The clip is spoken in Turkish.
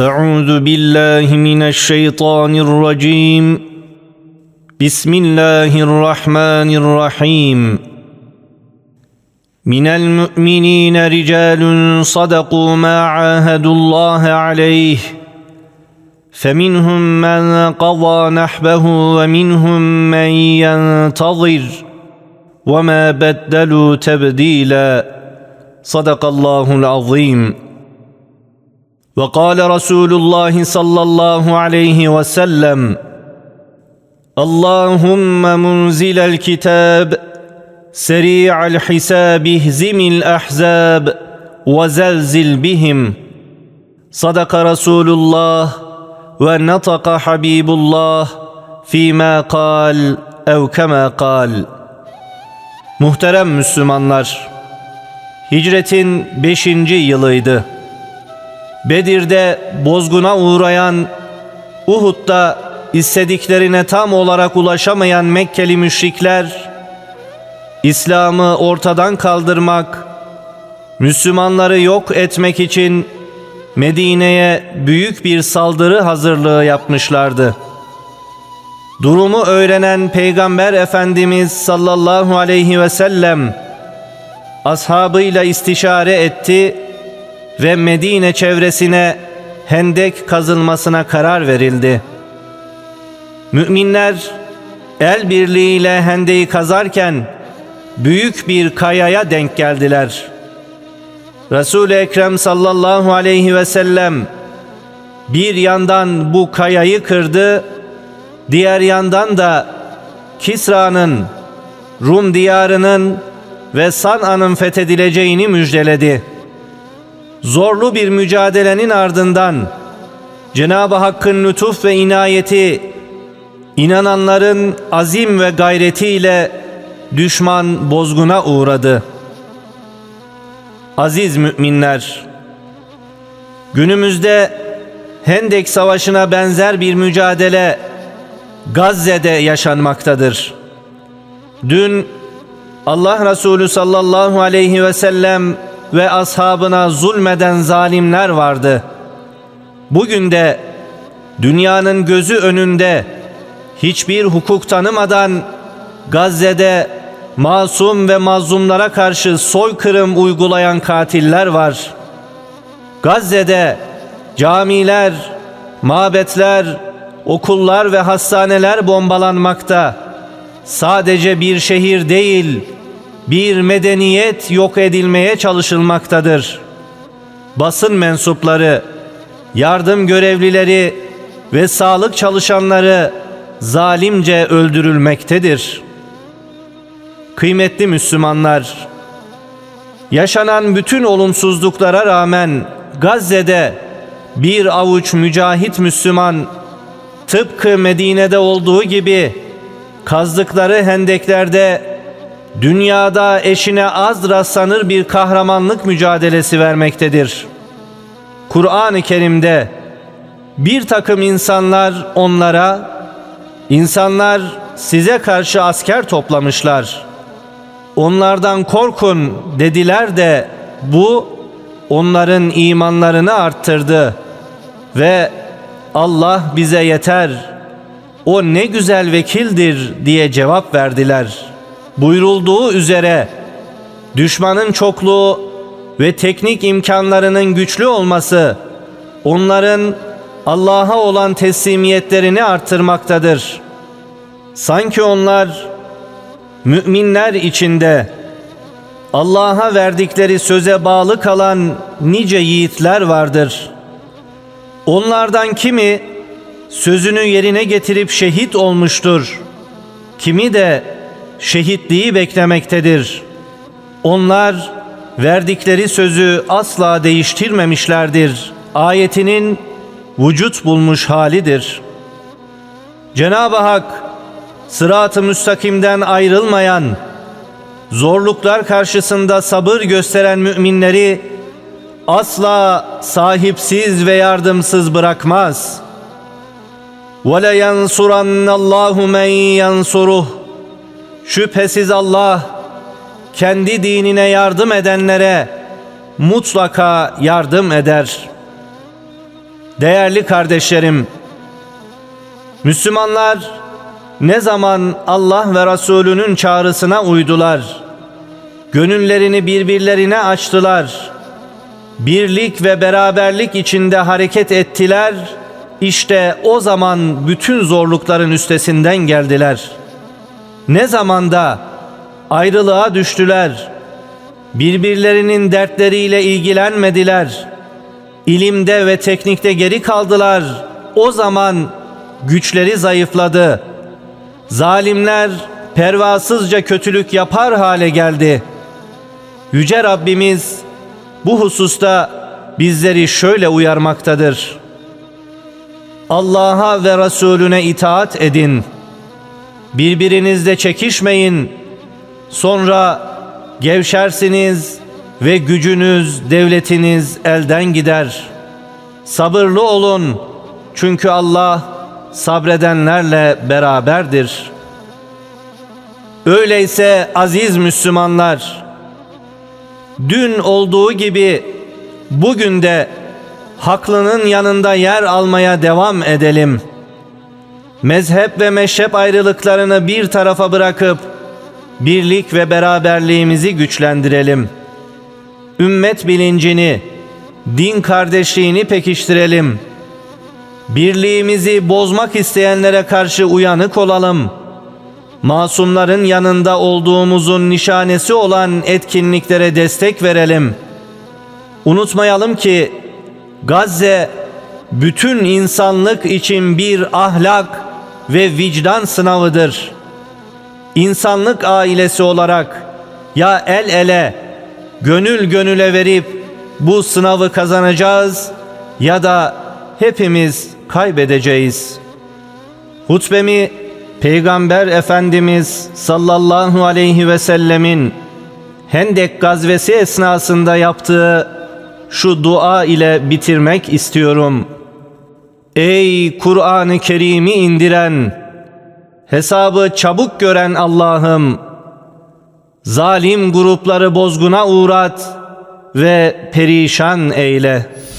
أعوذ بالله من الشيطان الرجيم. بسم الله الرحمن الرحيم. من المؤمنين رجال صدقوا ما عاهدوا الله عليه. فمنهم من قضى نحبه ومنهم من ينتظر. وما بدلوا تبديلا. صدق الله العظيم. وقال رسول الله صلى الله عليه وسلم اللهم منزل الكتاب سريع الحساب اهزم الاحزاب وزلزل بهم صدق رسول الله ونطق حبيب الله فيما قال او كما قال Muhterem Müslümanlar, hicretin 5. yılıydı. Bedir'de bozguna uğrayan, Uhud'da istediklerine tam olarak ulaşamayan Mekkeli müşrikler, İslam'ı ortadan kaldırmak, Müslümanları yok etmek için Medine'ye büyük bir saldırı hazırlığı yapmışlardı. Durumu öğrenen Peygamber Efendimiz sallallahu aleyhi ve sellem ashabıyla istişare etti ve Medine çevresine hendek kazılmasına karar verildi. Müminler el birliğiyle hendeyi kazarken büyük bir kayaya denk geldiler. Resul-i Ekrem sallallahu aleyhi ve sellem bir yandan bu kayayı kırdı, diğer yandan da Kisra'nın, Rum diyarının ve San'a'nın fethedileceğini müjdeledi. Zorlu bir mücadelenin ardından Cenab-ı Hakk'ın lütuf ve inayeti inananların azim ve gayretiyle düşman bozguna uğradı. Aziz müminler, günümüzde Hendek Savaşı'na benzer bir mücadele Gazze'de yaşanmaktadır. Dün Allah Resulü sallallahu aleyhi ve sellem ve ashabına zulmeden zalimler vardı. Bugün de dünyanın gözü önünde hiçbir hukuk tanımadan Gazze'de masum ve mazlumlara karşı soykırım uygulayan katiller var. Gazze'de camiler, mabetler, okullar ve hastaneler bombalanmakta. Sadece bir şehir değil, bir medeniyet yok edilmeye çalışılmaktadır. Basın mensupları, yardım görevlileri ve sağlık çalışanları zalimce öldürülmektedir. Kıymetli Müslümanlar, yaşanan bütün olumsuzluklara rağmen Gazze'de bir avuç mücahit Müslüman tıpkı Medine'de olduğu gibi kazdıkları hendeklerde dünyada eşine az rastlanır bir kahramanlık mücadelesi vermektedir. Kur'an-ı Kerim'de bir takım insanlar onlara insanlar size karşı asker toplamışlar. Onlardan korkun dediler de bu onların imanlarını arttırdı ve Allah bize yeter, o ne güzel vekildir diye cevap verdiler. Buyurulduğu üzere düşmanın çokluğu ve teknik imkanlarının güçlü olması onların Allah'a olan teslimiyetlerini arttırmaktadır. Sanki onlar müminler içinde Allah'a verdikleri söze bağlı kalan nice yiğitler vardır.'' Onlardan kimi sözünü yerine getirip şehit olmuştur. Kimi de şehitliği beklemektedir. Onlar verdikleri sözü asla değiştirmemişlerdir. Ayetinin vücut bulmuş halidir. Cenab-ı Hak sırat-ı müstakimden ayrılmayan, zorluklar karşısında sabır gösteren müminleri asla sahipsiz ve yardımsız bırakmaz. وَلَا يَنْصُرَنَّ اللّٰهُ مَنْ يَنْصُرُهُ Şüphesiz Allah kendi dinine yardım edenlere mutlaka yardım eder. Değerli kardeşlerim, Müslümanlar ne zaman Allah ve Resulünün çağrısına uydular, gönüllerini birbirlerine açtılar, birlik ve beraberlik içinde hareket ettiler, işte o zaman bütün zorlukların üstesinden geldiler. Ne zamanda ayrılığa düştüler, birbirlerinin dertleriyle ilgilenmediler, ilimde ve teknikte geri kaldılar, o zaman güçleri zayıfladı. Zalimler pervasızca kötülük yapar hale geldi. Yüce Rabbimiz bu hususta bizleri şöyle uyarmaktadır. Allah'a ve Resulüne itaat edin. Birbirinizle çekişmeyin. Sonra gevşersiniz ve gücünüz, devletiniz elden gider. Sabırlı olun. Çünkü Allah sabredenlerle beraberdir. Öyleyse aziz Müslümanlar, dün olduğu gibi bugün de haklının yanında yer almaya devam edelim. Mezhep ve meşrep ayrılıklarını bir tarafa bırakıp birlik ve beraberliğimizi güçlendirelim. Ümmet bilincini, din kardeşliğini pekiştirelim. Birliğimizi bozmak isteyenlere karşı uyanık olalım. Masumların yanında olduğumuzun nişanesi olan etkinliklere destek verelim. Unutmayalım ki Gazze bütün insanlık için bir ahlak ve vicdan sınavıdır. İnsanlık ailesi olarak ya el ele, gönül gönüle verip bu sınavı kazanacağız ya da hepimiz kaybedeceğiz. Hutbemi Peygamber Efendimiz sallallahu aleyhi ve sellemin Hendek gazvesi esnasında yaptığı şu dua ile bitirmek istiyorum. Ey Kur'an-ı Kerim'i indiren, hesabı çabuk gören Allah'ım, zalim grupları bozguna uğrat ve perişan eyle.''